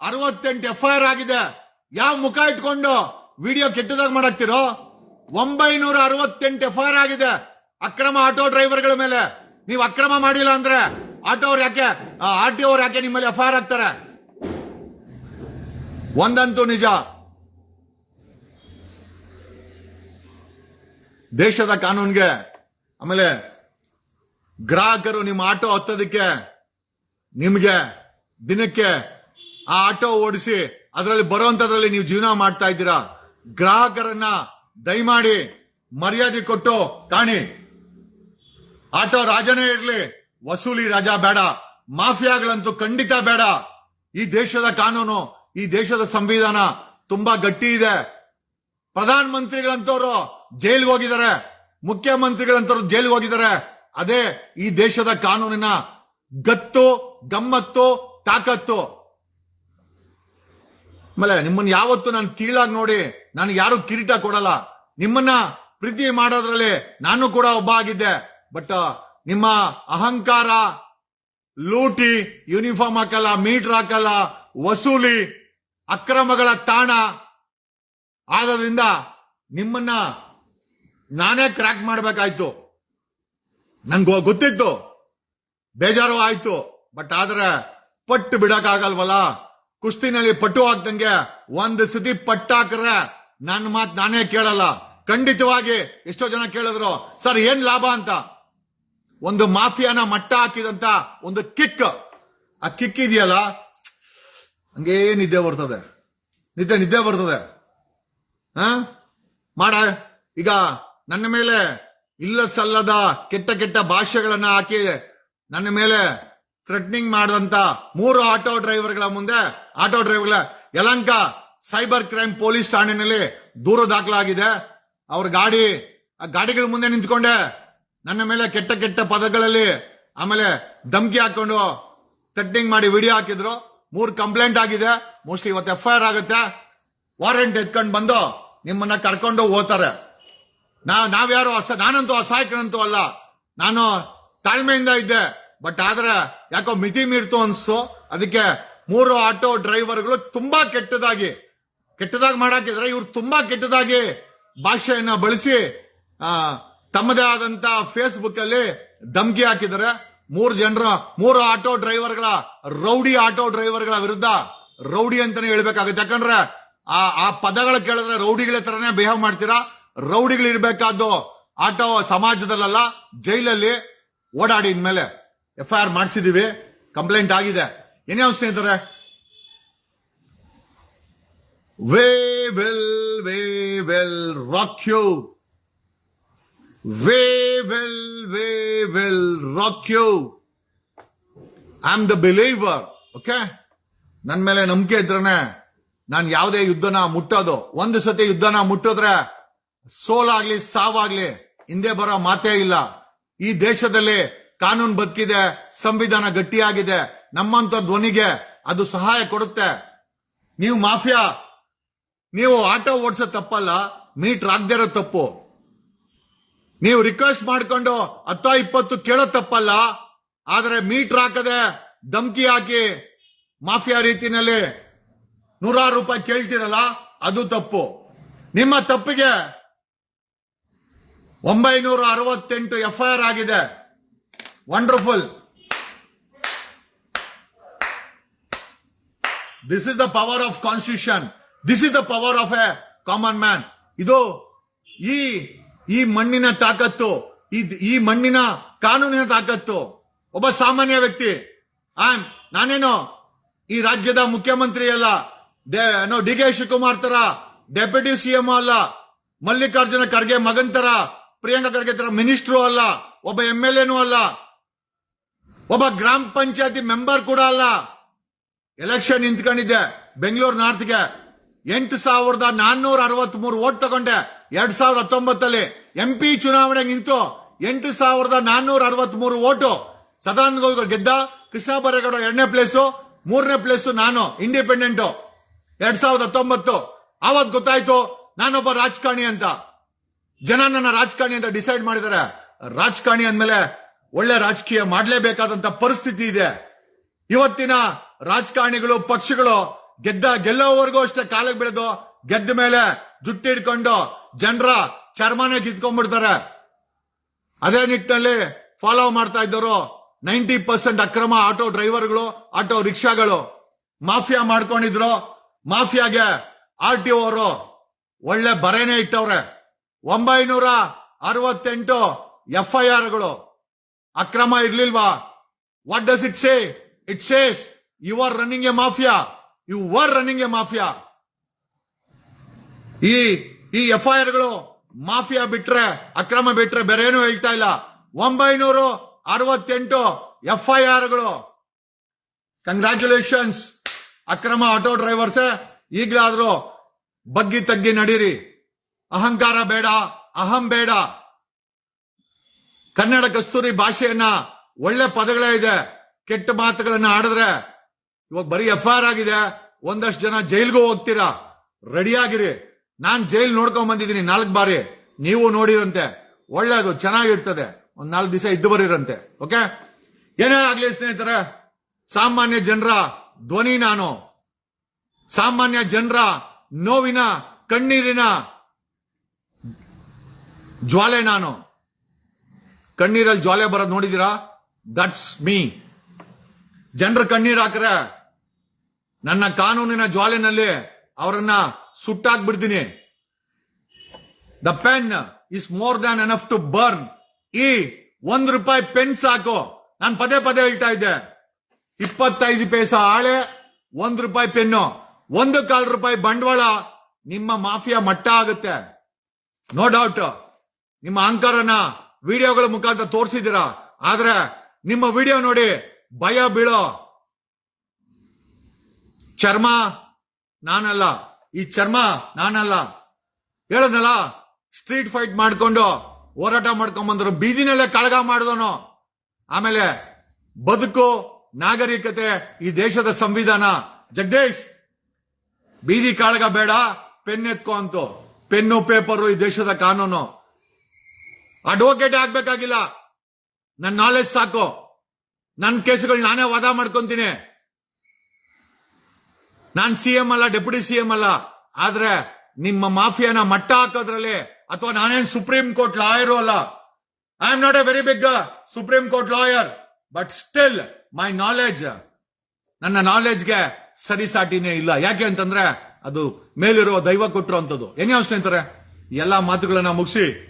A: ಅರವತ್ತೆಂಟು ಎಫ್ ಐ ಆರ್ ಆಗಿದೆ. ಯಾವ ಮುಖ ಇಟ್ಕೊಂಡು ವಿಡಿಯೋ ಕೆಟ್ಟದಾಗ ಮಾಡಾಕ್ತಿರೋ? ಒಂಬೈನೂರ ಅರವತ್ತೆಂಟು ಎಫ್ ಐ ಆರ್ ಆಗಿದೆ. ಅಕ್ರಮ ಆಟೋ ಡ್ರೈವರ್ಗಳ ಮೇಲೆ. ನೀವು ಅಕ್ರಮ ಮಾಡಿಲ್ಲ ಅಂದ್ರೆ ಆಟೋ ಅವ್ರು ಯಾಕೆ ಆರ್ ಟಿ ಅವ್ರು ಯಾಕೆ ನಿಮ್ಮಲ್ಲಿ ಎಫ್ ಐ ಆರ್ ಹಾಕ್ತಾರೆ? ಒಂದಂತೂ ನಿಜ. ದೇಶದ ಕಾನೂನ್ಗೆ ಆಮೇಲೆ ಗ್ರಾಹಕರು ನಿಮ್ಮ ಆಟೋ ಹತ್ತೋದಕ್ಕೆ ನಿಮ್ಗೆ ದಿನಕ್ಕೆ ಆ ಆಟೋ ಓಡಿಸಿ ಅದರಲ್ಲಿ ಬರುವಂತದ್ರಲ್ಲಿ ನೀವು ಜೀವನ ಮಾಡ್ತಾ ಇದ್ದೀರಾ? ಗ್ರಾಹಕರನ್ನ ದಯಮಾಡಿ ಮರ್ಯಾದೆ ಕೊಟ್ಟು, ಕಾಣಿ. ಆಟೋ ರಾಜನೇ ಇರ್ಲಿ, ವಸೂಲಿ ರಾಜ ಬೇಡ. ಮಾಫಿಯಾಗಳಂತೂ ಖಂಡಿತ ಬೇಡ. ಈ ದೇಶದ ಕಾನೂನು, ಈ ದೇಶದ ಸಂವಿಧಾನ ತುಂಬಾ ಗಟ್ಟಿ ಇದೆ. ಪ್ರಧಾನ ಮಂತ್ರಿಗಳಂತವರು ಜೈಲ್ಗೆ ಹೋಗಿದ್ದಾರೆ. ಮುಖ್ಯಮಂತ್ರಿಗಳಂತವ್ರು ಜೈಲ್ಗೆ ಹೋಗಿದ್ದಾರೆ. ಅದೇ ಈ ದೇಶದ ಕಾನೂನಿನ ಗತ್ತು, ಗಮ್ಮತ್ತು ತಾಕತ್ತು. ಆಮೇಲೆ ನಿಮ್ಮನ್ನ ಯಾವತ್ತು ನಾನು ಕೀಳಾಗಿ ನೋಡಿ ನನಗೆ ಯಾರು ಕಿರೀಟ ಕೊಡಲ್ಲ. ನಿಮ್ಮನ್ನ ಪ್ರೀತಿ ಮಾಡೋದ್ರಲ್ಲಿ ನಾನು ಕೂಡ ಒಬ್ಬ ಆಗಿದ್ದೆ. ಬಟ್ ನಿಮ್ಮ ಅಹಂಕಾರ, ಲೂಟಿ ಯೂನಿಫಾರ್ಮ್ ಹಾಕಲ್ಲ ಮೀಟರ್ ಹಾಕಲ್ಲ, ವಸೂಲಿ, ಅಕ್ರಮಗಳ ತಾಣ ಆದ್ರಿಂದ ನಿಮ್ಮನ್ನ ನಾನೇ ಕ್ರ್ಯಾಕ್ ಮಾಡ್ಬೇಕಾಯ್ತು. ನನ್ಗೆ ಗೊತ್ತಿತ್ತು. ಬೇಜಾರು ಆಯ್ತು. ಬಟ್, ಆದ್ರೆ ಪಟ್ಟು ಬಿಡಕ್ಕಾಗಲ್ವಲ್ಲ? ಕುಸ್ತಿನಲ್ಲಿ ಪಟ್ಟು ಹಾಕ್ದಂಗೆ ಒಂದ್ ಸತಿ ಪಟ್ಟಾಕ್ರೆ ನನ್ನ ಮಾತ್ ನಾನೇ ಕೇಳಲ್ಲ. ಖಂಡಿತವಾಗಿ ಎಷ್ಟೋ ಜನ ಕೇಳಿದ್ರು, ಸರ್, ಏನ್ ಲಾಭ ಅಂತ? ಒಂದು ಮಾಫಿಯಾನ ಮಟ್ಟ ಹಾಕಿದಂತ ಒಂದು ಕಿಕ್. ಆ ಕಿಕ್ ಇದೆಯಲ್ಲ? ಹಂಗೇ ನಿದ್ದೆ ಬರ್ತದೆ. ನಿದ್ದೆ ನಿದ್ದೆ ಬರ್ತದೆ. ಹ? ಮಾಡ, ಈಗ ನನ್ನ ಮೇಲೆ ಇಲ್ಲ ಸಲ್ಲದ ಕೆಟ್ಟ ಕೆಟ್ಟ ಭಾಷೆಗಳನ್ನ ಹಾಕಿ ನನ್ನ ಮೇಲೆ ಥ್ರೆಟ್ನಿಂಗ್ ಮಾಡಿದಂತ ಮೂರು ಆಟೋ ಡ್ರೈವರ್ಗಳ ಮುಂದೆ ಆಟೋ ಡ್ರೈವರ್ಗಳ ಯಲಂಕ ಸೈಬರ್ ಕ್ರೈಮ್ ಪೊಲೀಸ್ ಠಾಣೆಯಲ್ಲಿ ದೂರು ದಾಖಲಾಗಿದೆ. ಅವ್ರ ಗಾಡಿ, ಆ ಗಾಡಿಗಳ ಮುಂದೆ ನಿಂತ್ಕೊಂಡೆ. ನನ್ನ ಮೇಲೆ ಕೆಟ್ಟ ಕೆಟ್ಟ ಪದಗಳಲ್ಲಿ ಆಮೇಲೆ ಧಮ್ಕಿ ಹಾಕೊಂಡು ಥ್ರೆಟ್ನಿಂಗ್ ಮಾಡಿ ವಿಡಿಯೋ ಹಾಕಿದ್ರು. ಮೂರು ಕಂಪ್ಲೇಂಟ್ ಆಗಿದೆ. ಮೋಸ್ಟ್ಲಿ ಇವತ್ತು ಎಫ್ ಐ ಆಗುತ್ತೆ. ವಾರೆಂಟ್ ಎತ್ಕೊಂಡು ಬಂದು ನಿಮ್ಮನ್ನ ಕರ್ಕೊಂಡು ಹೋಗ್ತಾರೆ. ನಾವ್ಯಾರು ಅಸ, ನಾನಂತೂ ಅಸಹಾಯಕನಂತೂ ಅಲ್ಲ. ನಾನು ತಾಳ್ಮೆಯಿಂದ ಇದ್ದೆ. ಬಟ್ ಆದ್ರೆ ಯಾಕೋ ಮಿತಿ ಮೀರ್ತು ಅನ್ಸು? ಅದಕ್ಕೆ ಮೂರು ಆಟೋ ಡ್ರೈವರ್ಗಳು ತುಂಬಾ ಕೆಟ್ಟದಾಗಿ ಕೆಟ್ಟದಾಗಿ ಮಾಡಾಕಿದ್ರೆ ಇವ್ರು ತುಂಬಾ ಕೆಟ್ಟದಾಗಿ ಭಾಷೆಯನ್ನ ಬಳಸಿ ತಮ್ಮದೇ ಆದಂತ ಫೇಸ್ಬುಕ್ ಅಲ್ಲಿ ಧಮ್ಕಿ ಹಾಕಿದ್ರೆ ಮೂರು ಜನರ, ಮೂರು ಆಟೋ ಡ್ರೈವರ್ಗಳ, ರೌಡಿ ಆಟೋ ಡ್ರೈವರ್ಗಳ ವಿರುದ್ಧ ರೌಡಿ ಅಂತಾನೆ ಹೇಳ್ಬೇಕಾಗುತ್ತೆ. ಯಾಕಂದ್ರೆ ಆ ಆ ಪದಗಳು ಕೇಳಿದ್ರೆ ರೌಡಿಗಳ ತರನೇ ಬಿಹೇವ್ ಮಾಡ್ತೀರಾ? ರೌಡಿಗಳು ಇರ್ಬೇಕಾದ್ದು ಆಟೋ ಸಮಾಜದಲ್ಲ ಜೈಲಲ್ಲಿ ಓಡಾಡಿ ಇನ್ಮೇಲೆ. ಎಫ್ ಐ ಆರ್ ಮಾಡಿಸಿದೀವಿ. ಕಂಪ್ಲೇಂಟ್ ಆಗಿದೆ. ಏನೇ ಸ್ನೇಹಿತರೆ we will we will rock you we will we will rock you I am the believer okay ನನ್ನ ಮೇಲೆ ನಂಬಿಕೆ ಇದ್ರನೆ ನಾನು ಯಾವುದೇ ಯುದ್ಧನ ಮುಟ್ಟೋದು. ಒಂದು ಸತಿ ಯುದ್ಧನ ಮುಟ್ಟಿದ್ರೆ ಸೋಲಾಗ್ಲಿ, ಸಾವಾಗ್ಲಿ ಹಿಂದೆ ಬರೋ ಮಾತೇ ಇಲ್ಲ. ಈ ದೇಶದಲ್ಲಿ ಕಾನೂನು ಬದುಕಿದೆ, ಸಂವಿಧಾನ ಗಟ್ಟಿಯಾಗಿದೆ, ನಮ್ಮಂತ ಧ್ವನಿಗೆ ಅದು ಸಹಾಯ ಕೊಡುತ್ತೆ. ನೀವು ಮಾಫಿಯಾ, ನೀವು ಆಟೋ ಓಡಿಸೋ ತಪ್ಪಲ್ಲ, ಮೀಟರ್ ಇರೋ ತಪ್ಪು. ನೀವು ರಿಕ್ವೆಸ್ಟ್ ಮಾಡ್ಕೊಂಡು ಹತ್ತೋ ಇಪ್ಪತ್ತು ಕೇಳೋ ತಪ್ಪಲ್ಲ, ಆದರೆ ಮೀಟರ್ ಹಾಕದೆ ಧಮ್ಕಿ ಹಾಕಿ ಮಾಫಿಯಾ ರೀತಿನಲ್ಲಿ ನೂರಾರು ರೂಪಾಯಿ ಕೇಳ್ತಿರಲ್ಲ, ಅದು ತಪ್ಪು. ನಿಮ್ಮ ತಪ್ಪಿಗೆ ಒಂಬೈನೂರ ಅರವತ್ತೆಂಟು ಎಫ್ಐಆರ್ ಆಗಿದೆ. Wonderful this is the power of constitution this is the power of a common man ಇದು ಈ ಈ ಮಣ್ಣಿನ ತಾಕತ್ತು, ಈ- ಮಣ್ಣಿನ ಕಾನೂನಿನ ತಾಕತ್ತು. ಒಬ್ಬ ಸಾಮಾನ್ಯ ವ್ಯಕ್ತಿ, ಆಮ್, ನಾನೇನು ಈ ರಾಜ್ಯದ ಮುಖ್ಯಮಂತ್ರಿ ಅಲ್ಲ ಏನೋ ಡಿ ಕೆ ಶಿವಕುಮಾರ್ ತರ ಡೆಪ್ಯೂಟಿ ಸಿಎಂ ಅಲ್ಲ, ಮಲ್ಲಿಕಾರ್ಜುನ ಖರ್ಗೆ ಮಗನ್ ತರ ಪ್ರಿಯಾಂಕಾ ಖರ್ಗೆ ತರ ಮಿನಿಸ್ಟ್ರು ಅಲ್ಲ, ಒಬ್ಬ ಎಂ ಎಲ್ ಎನೂ ಅಲ್ಲ ಒಬ್ಬ ಗ್ರಾಮ ಪಂಚಾಯತಿ ಮೆಂಬರ್ ಕೂಡ ಅಲ್ಲ. ಎಲೆಕ್ಷನ್ ನಿಂತ್ಕೊಂಡಿದ್ದೆ. ಬೆಂಗಳೂರು ನಾರ್ತ್ಗೆ. ಎಂಟು ಸಾವಿರದ ನಾನ್ನೂರ ಅರವತ್ತ್ ಮೂರು ಓಟ್ ತಗೊಂಡೆ. ಎರಡ್ ಸಾವಿರದ ಹತ್ತೊಂಬತ್ತಲ್ಲಿ ಎಂಪಿ ಚುನಾವಣೆ ನಿಂತು ಎಂಟು ಸಾವಿರದ ನಾನ್ನೂರ ಅರವತ್ತ್ ಮೂರು ಓಟು ಸದಾನಂದ ಗೌಡ ಗೆದ್ದ, ಕೃಷ್ಣ ಬರೇಗೌಡ ಎರಡನೇ ಪ್ಲೇಸು, ಮೂರನೇ ಪ್ಲೇಸು ನಾನು ಇಂಡಿಪೆಂಡೆಂಟ್ ಎರಡ್ ಸಾವಿರದ ಹತ್ತೊಂಬತ್ತು. ಆವತ್ ಗೊತ್ತಾಯ್ತು, ನಾನೊಬ್ಬ ರಾಜಕಾರಣಿ ಅಂತ. ಜನ ನನ್ನ ರಾಜಕಾರಣಿ ಅಂತ ಡಿಸೈಡ್ ಮಾಡಿದ್ದಾರೆ. ರಾಜಕಾರಣಿ ಅಂದ್ಮೇಲೆ ಒಳ್ಳೆ ರಾಜಕೀಯ ಮಾಡಲೇಬೇಕಾದಂತ ಪರಿಸ್ಥಿತಿ ಇದೆ. ಇವತ್ತಿನ ರಾಜಕಾರಣಿಗಳು, ಪಕ್ಷಗಳು ಗೆದ್ದ ಗೆಲ್ಲೋವರೆಗೂ ಅಷ್ಟೇ ಕಾಲಕ್ಕೆ ಬೆಳೆದು ಗೆದ್ದ ಮೇಲೆ ಜುಟ್ಟಿ ಹಿಡ್ಕೊಂಡು ಜನರ ಚರ್ಮನೆ ಕಿತ್ಕೊಂಡ್ಬಿಡ್ತಾರೆ. ಅದೇ ನಿಟ್ಟಿನಲ್ಲಿ ಫಾಲೋ ಮಾಡ್ತಾ ಇದ್ದವರು ನೈಂಟಿ ಪರ್ಸೆಂಟ್ ಅಕ್ರಮ ಆಟೋ ಡ್ರೈವರ್ಗಳು, ಆಟೋ ರಿಕ್ಷಾಗಳು. ಮಾಫಿಯಾ ಮಾಡ್ಕೊಂಡಿದ್ರು. ಮಾಫಿಯಾಗೆ ಆರ್ ಟಿ ಅವರು ಒಳ್ಳೆ ಬರೇನೆ ಇಟ್ಟವ್ರೆ. ಒಂಬೈನೂರ ಅರವತ್ತೆಂಟು ಎಫ್ಐಆರ್ಗಳು ಅಕ್ರಮ ಇರ್ಲಿಲ್ವಾ? What does it say it says you are running a mafia you are running a mafia ಈ ಈ ಎಫ್ ಐಆರ್ಗಳು ಮಾಫಿಯಾ ಬಿಟ್ರೆ, ಅಕ್ರಮ ಬಿಟ್ರೆ ಬೇರೆ ಏನು ಹೇಳ್ತಾ ಇಲ್ಲ. ಒಂಬೈನೂರು ಅರವತ್ತೆಂಟು ಗಳು ಕಂಗ್ರ್ಯಾಚುಲೇಷನ್ಸ್ ಅಕ್ರಮ ಆಟೋ ಡ್ರೈವರ್ಸ್ ಈಗಲಾದ್ರೂ ಬಗ್ಗಿ ತಗ್ಗಿ ನಡೀರಿ. ಅಹಂಕಾರ ಬೇಡ, ಅಹಂ ಬೇಡ. ಕನ್ನಡ ಕಸ್ತೂರಿ ಭಾಷೆಯನ್ನ ಒಳ್ಳೆ ಪದಗಳೇ ಇದೆ. ಕೆಟ್ಟ ಮಾತುಗಳನ್ನ ಆಡಿದ್ರೆ ಇವಾಗ ಬರೀ ಎಫ್ ಆರ್ ಆಗಿದೆ. ಒಂದಷ್ಟು ಜನ ಜೈಲ್ಗೂ ಹೋಗ್ತೀರಾ? ರೆಡಿಯಾಗಿರಿ ನಾನ್ ಜೈಲ್ ನೋಡ್ಕೊಂಡ್ ಬಂದಿದ್ದೀನಿ ನಾಲ್ಕು ಬಾರಿ. ನೀವು ನೋಡಿರಂತೆ. ಒಳ್ಳೇದು, ಚೆನ್ನಾಗಿರ್ತದೆ. ಒಂದ್ ನಾಲ್ಕು ದಿವಸ ಇದ್ದು ಬರೀರಂತೆ. ಓಕೆ? ಏನೇ ಆಗ್ಲಿ ಸ್ನೇಹಿತರೆ, ಸಾಮಾನ್ಯ ಜನರ ಧ್ವನಿ ನಾನು. ಸಾಮಾನ್ಯ ಜನರ ನೋವಿನ, ಕಣ್ಣೀರಿನ ಜ್ವಾಲೆ ನಾನು. ಕಣ್ಣೀರಲ್ಲಿ ಜ್ವಾಲೆ ಬರೋದು ನೋಡಿದೀರಾ? ದಟ್ಸ್ ಮೀ ಜನರ ಕಣ್ಣೀರ್ ಹಾಕ್ರೆ ನನ್ನ ಕಾನೂನಿನ ಜ್ವಾಲೆನಲ್ಲಿ ಅವರನ್ನ ಸುಟ್ಟಾಕ್ಬಿಡ್ತೀನಿ. The pen is more than enough to burn ಈ ಒಂದ್ ರೂಪಾಯಿ ಪೆನ್ ಸಾಕು. ನಾನು ಪದೇ ಪದೇ ಹೇಳ್ತಾ ಇದ್ದೆ. ಇಪ್ಪತ್ತೈದು ಪೈಸ ಆಳೆ, ಒಂದ್ ರೂಪಾಯಿ ಪೆನ್ನು. ಒಂದು ಕಾಲ್ ರೂಪಾಯಿ ಬಂಡವಾಳ ನಿಮ್ಮ ಮಾಫಿಯಾ ಮಟ್ಟ ಆಗುತ್ತೆ. ನೋ ಡೌಟ್ ನಿಮ್ಮ ಅಹಂಕಾರನ ವಿಡಿಯೋಗಳ ಮುಖಾಂತರ ತೋರಿಸಿದ್ದೀರಾ? ಆದ್ರೆ ನಿಮ್ಮ ವಿಡಿಯೋ ನೋಡಿ ಭಯ ಬೀಳೋ ಚರ್ಮ ನಾನಲ್ಲ. ಈ ಚರ್ಮ ನಾನಲ್ಲ. ಹೇಳದಲ್ಲ, ಸ್ಟ್ರೀಟ್ ಫೈಟ್ ಮಾಡ್ಕೊಂಡು ಹೋರಾಟ ಮಾಡ್ಕೊಂಡ್ ಬಂದ್ರು, ಬೀದಿನಲ್ಲೇ ಕಳಗ ಮಾಡಿದವನು. ಆಮೇಲೆ ಬದುಕು, ನಾಗರಿಕತೆ, ಈ ದೇಶದ ಸಂವಿಧಾನ. ಜಗದೀಶ್, ಬೀದಿ ಕಾಳಗ ಬೇಡ, ಪೆನ್ ಎತ್ಕೋ ಅಂತು. ಪೆನ್ನು, ಪೇಪರು ಈ ದೇಶದ ಕಾನೂನು. ಅಡ್ವೊಕೇಟ್ ಆಗ್ಬೇಕಾಗಿಲ್ಲ. ನನ್ನ ನಾಲೆಜ್ ಸಾಕು. ನನ್ನ ಕೇಸುಗಳು ನಾನೇ ವಾದ ಮಾಡ್ಕೊಂತೀನಿ. ನಾನ್ ಸಿಎಂ ಅಲ್ಲ ಡೆಪ್ಯೂಟಿ ಸಿಎಂ ಅಲ್ಲ. ಆದ್ರೆ ನಿಮ್ಮ ಮಾಫಿಯಾನ ಮಟ್ಟ ಹಾಕೋದ್ರಲ್ಲಿ ಅಥವಾ ನಾನೇನ್ ಸುಪ್ರೀಂ ಕೋರ್ಟ್ ಲಾಯರು ಅಲ್ಲ. I am not a very big supreme court lawyer but still my knowledge ನನ್ನ ನಾಲೆಜ್ಗೆ ಸರಿಸಾಟಿನೇ ಇಲ್ಲ. ಯಾಕೆ ಅಂತಂದ್ರೆ ಅದು ಮೇಲಿರುವ ದೈವ ಕೊಟ್ಟರು ಅಂತದ್ದು ಏನೇ ಸ್ನೇಹಿತರೆ ಅಂತಾರೆ? ಎಲ್ಲಾ ಮಾತುಗಳನ್ನ ಮುಗಿಸಿ.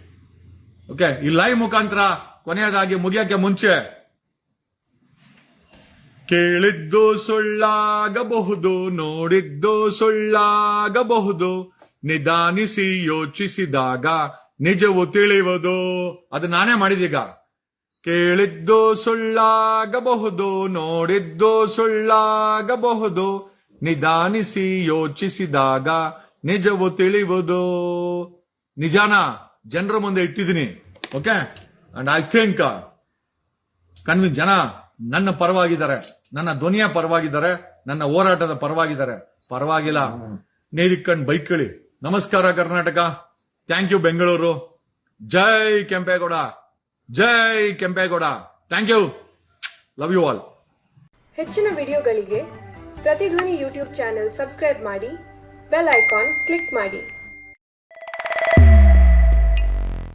A: ಓಕೆ ಈ ಲೈವ್ ಮುಖಾಂತರ ಕೊನೆಯದಾಗಿ ಮುಗಿಯಕ್ಕೆ ಮುಂಚೆ ಕೇಳಿದ್ದು ಸುಳ್ಳಾಗಬಹುದು, ನೋಡಿದ್ದು ಸುಳ್ಳಾಗಬಹುದು, ನಿಧಾನಿಸಿ ಯೋಚಿಸಿದಾಗ ನಿಜವು ತಿಳಿಯುವುದು. ಅದು ನಾನೇ ಮಾಡಿದೀಗ. ಕೇಳಿದ್ದು ಸುಳ್ಳಾಗಬಹುದು, ನೋಡಿದ್ದು ಸುಳ್ಳಾಗಬಹುದು, ನಿಧಾನಿಸಿ ಯೋಚಿಸಿದಾಗ ನಿಜವು ತಿಳಿಯುವುದು. ನಿಜಾನ? ಜನರ ಮುಂದೆ ಇಟ್ಟಿದ್ದೀನಿ ಓಕೆ ಅಂಡ್ ಐ ಥಿಂಕ್ ಕನ್ವಿ ಜನ ನನ್ನ ಪರವಾಗಿದ್ದಾರೆ, ನನ್ನ ಧ್ವನಿಯ ಪರವಾಗಿದ್ದಾರೆ, ನನ್ನ ಹೋರಾಟದ ಪರವಾಗಿದ್ದಾರೆ. ಪರವಾಗಿಲ್ಲ. ನೀರಿಕ್ಕಂಡ್ ಬೈಕ್ಳಿ. ನಮಸ್ಕಾರ Karnataka. Thank you Bengaluru. Jai Kempegowda. Jai Kempegowda. Thank you love you all
B: ಹೆಚ್ಚಿನ ವಿಡಿಯೋಗಳಿಗೆ ಪ್ರತಿಧ್ವನಿ ಯೂಟ್ಯೂಬ್ ಚಾನೆಲ್ ಸಬ್ಸ್ಕ್ರೈಬ್ ಮಾಡಿ, ಬೆಲ್ ಐಕಾನ್ ಕ್ಲಿಕ್ ಮಾಡಿ.